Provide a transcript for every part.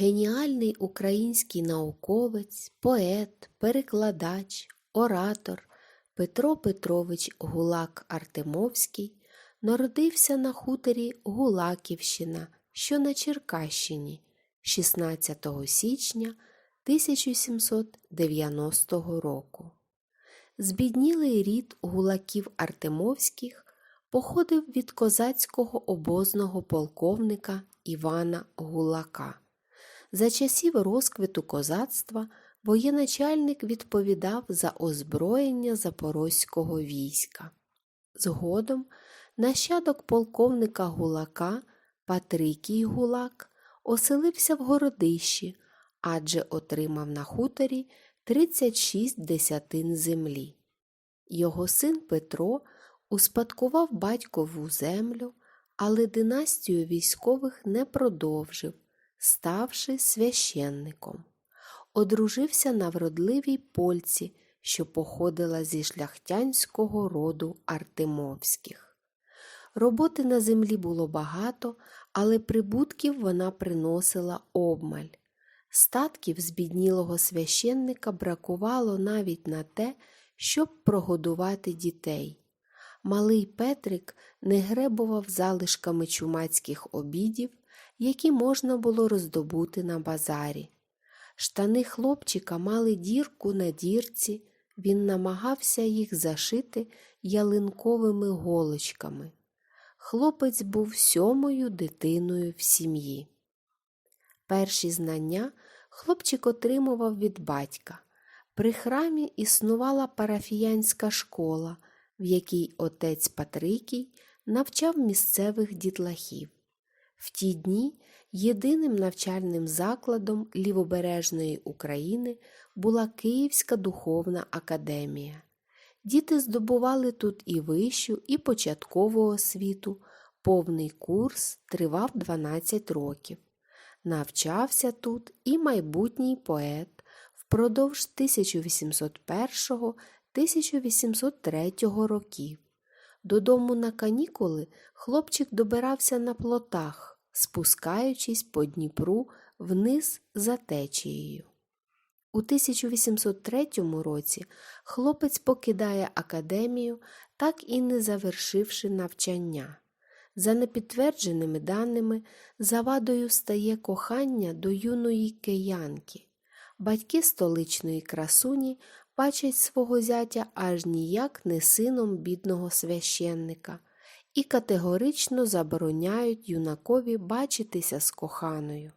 Геніальний український науковець, поет, перекладач, оратор Петро Петрович Гулак Артемовський народився на хуторі Гулаківщина, що на Черкащині 16 січня 1790 року. Збіднілий рід гулаків Артемовських походив від козацького обозного полковника Івана Гулака. За часів розквиту козацтва воєначальник відповідав за озброєння запорозького війська. Згодом нащадок полковника Гулака Патрикій Гулак оселився в городищі, адже отримав на хуторі 36 десятин землі. Його син Петро успадкував батькову землю, але династію військових не продовжив, ставши священником. Одружився на вродливій польці, що походила зі шляхтянського роду Артемовських. Роботи на землі було багато, але прибутків вона приносила обмаль. Статків збіднілого священника бракувало навіть на те, щоб прогодувати дітей. Малий Петрик не гребував залишками чумацьких обідів, які можна було роздобути на базарі. Штани хлопчика мали дірку на дірці, він намагався їх зашити ялинковими голочками. Хлопець був сьомою дитиною в сім'ї. Перші знання хлопчик отримував від батька. При храмі існувала парафіянська школа, в якій отець Патрикій навчав місцевих дітлахів. В ті дні єдиним навчальним закладом лівобережної України була Київська духовна академія. Діти здобували тут і вищу, і початкову освіту. Повний курс тривав 12 років. Навчався тут і майбутній поет впродовж 1801-1803 років. Додому на канікули хлопчик добирався на плотах, спускаючись по Дніпру вниз за течією. У 1803 році хлопець покидає академію, так і не завершивши навчання. За непідтвердженими даними, завадою стає кохання до юної киянки. Батьки столичної красуні бачать свого зятя аж ніяк не сином бідного священника і категорично забороняють юнакові бачитися з коханою.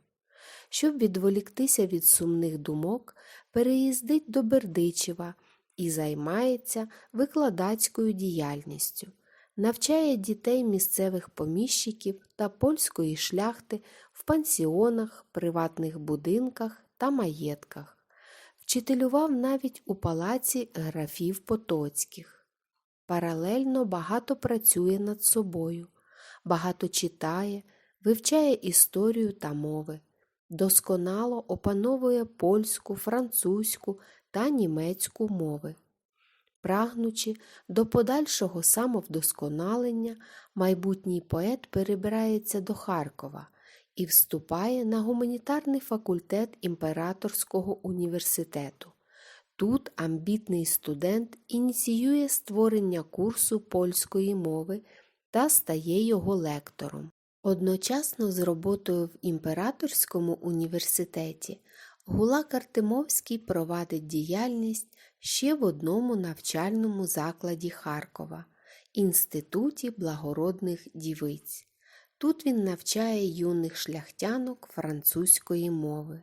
Щоб відволіктися від сумних думок, переїздить до Бердичева і займається викладацькою діяльністю навчає дітей місцевих поміщиків та польської шляхти в пансіонах, приватних будинках та маєтках, вчителював навіть у палаці графів Потоцьких. Паралельно багато працює над собою, багато читає, вивчає історію та мови, досконало опановує польську, французьку та німецьку мови. Прагнучи до подальшого самовдосконалення, майбутній поет перебирається до Харкова і вступає на гуманітарний факультет Імператорського університету. Тут амбітний студент ініціює створення курсу польської мови та стає його лектором. Одночасно з роботою в Імператорському університеті Гулак Артемовський провадить діяльність ще в одному навчальному закладі Харкова Інституті благородних дівиць. Тут він навчає юних шляхтянок французької мови.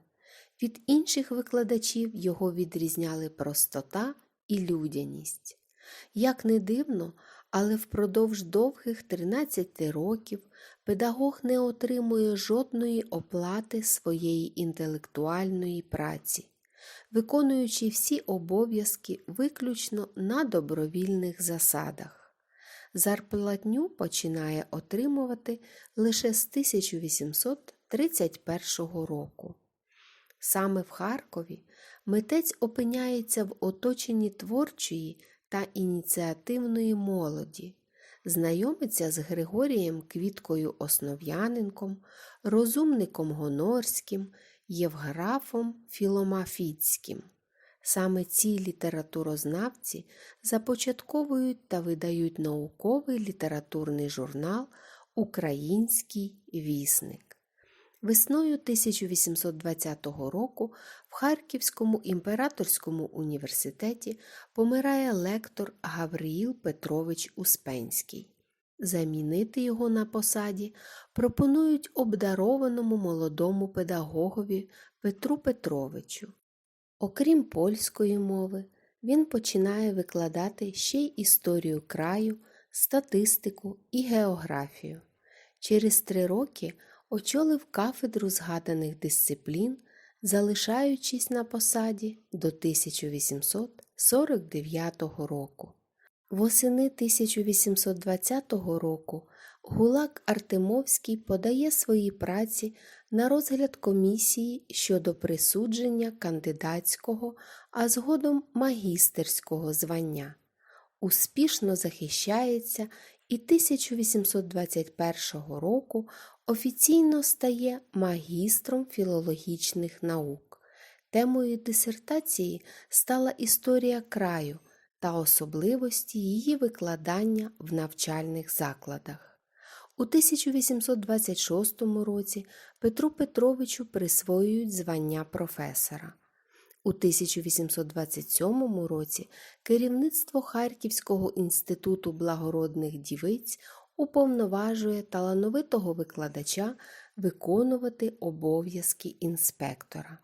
Від інших викладачів його відрізняли простота і людяність. Як не дивно, але впродовж довгих 13 років педагог не отримує жодної оплати своєї інтелектуальної праці, виконуючи всі обов'язки виключно на добровільних засадах. Зарплатню починає отримувати лише з 1831 року. Саме в Харкові митець опиняється в оточенні творчої та ініціативної молоді, знайомиться з Григорієм Квіткою Основ'яненком, розумником Гонорським, Євграфом Філомафіцьким. Саме ці літературознавці започатковують та видають науковий літературний журнал Український вісник. Весною 1820 року в Харківському імператорському університеті помирає лектор Гавриїл Петрович Успенський. Замінити його на посаді пропонують обдарованому молодому педагогові Петру Петровичу. Окрім польської мови, він починає викладати ще й історію краю, статистику і географію. Через три роки очолив кафедру згаданих дисциплін, залишаючись на посаді до 1849 року. Восени 1820 року Гулак Артемовський подає свої праці на розгляд комісії щодо присудження кандидатського, а згодом магістерського звання. Успішно захищається і 1821 року офіційно стає магістром філологічних наук. Темою дисертації стала історія краю та особливості її викладання в навчальних закладах. У 1826 році Петру Петровичу присвоюють звання професора. У 1827 році керівництво Харківського інституту благородних дівиць уповноважує талановитого викладача виконувати обов'язки інспектора.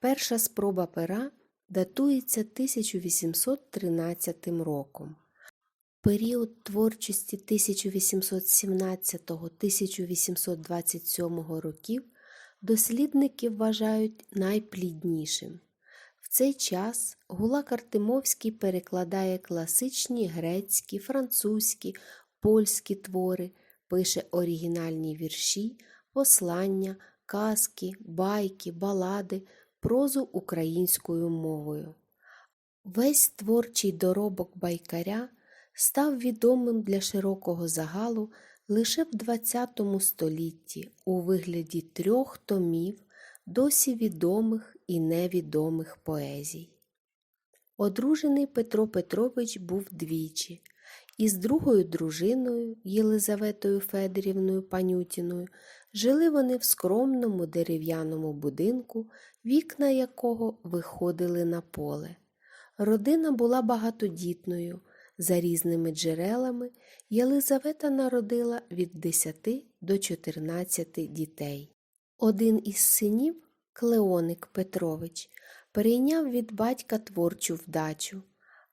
Перша спроба пера датується 1813 роком. Період творчості 1817-1827 років дослідники вважають найпліднішим. В цей час Гулак Артемовський перекладає класичні грецькі, французькі, польські твори, пише оригінальні вірші, послання, казки, байки, балади, прозу українською мовою. Весь творчий доробок байкаря став відомим для широкого загалу лише в ХХ столітті у вигляді трьох томів досі відомих і невідомих поезій. Одружений Петро Петрович був двічі, із другою дружиною Єлизаветою Федорівною Панютіною жили вони в скромному дерев'яному будинку, вікна якого виходили на поле. Родина була багатодітною. За різними джерелами Єлизавета народила від 10 до 14 дітей. Один із синів, Клеоник Петрович, перейняв від батька творчу вдачу,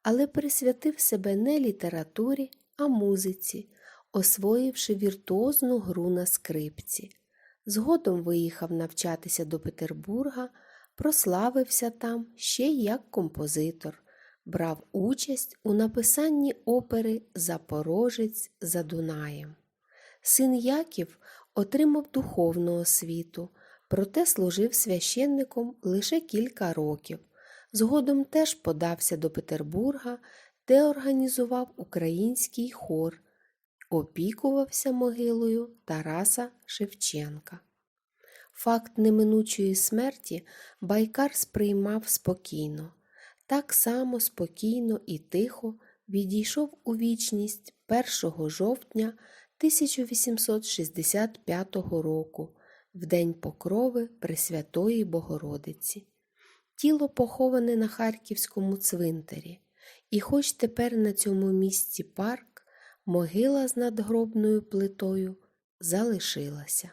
але присвятив себе не літературі, а музиці, освоївши віртуозну гру на скрипці. Згодом виїхав навчатися до Петербурга, прославився там ще й як композитор брав участь у написанні опери Запорожець за Дунаєм. Син Яків отримав духовну освіту, проте служив священником лише кілька років. Згодом теж подався до Петербурга, де організував український хор, опікувався могилою Тараса Шевченка. Факт неминучої смерті Байкар сприймав спокійно так само спокійно і тихо відійшов у вічність 1 жовтня 1865 року, в день покрови Пресвятої Богородиці. Тіло поховане на Харківському цвинтарі, і хоч тепер на цьому місці парк, могила з надгробною плитою залишилася.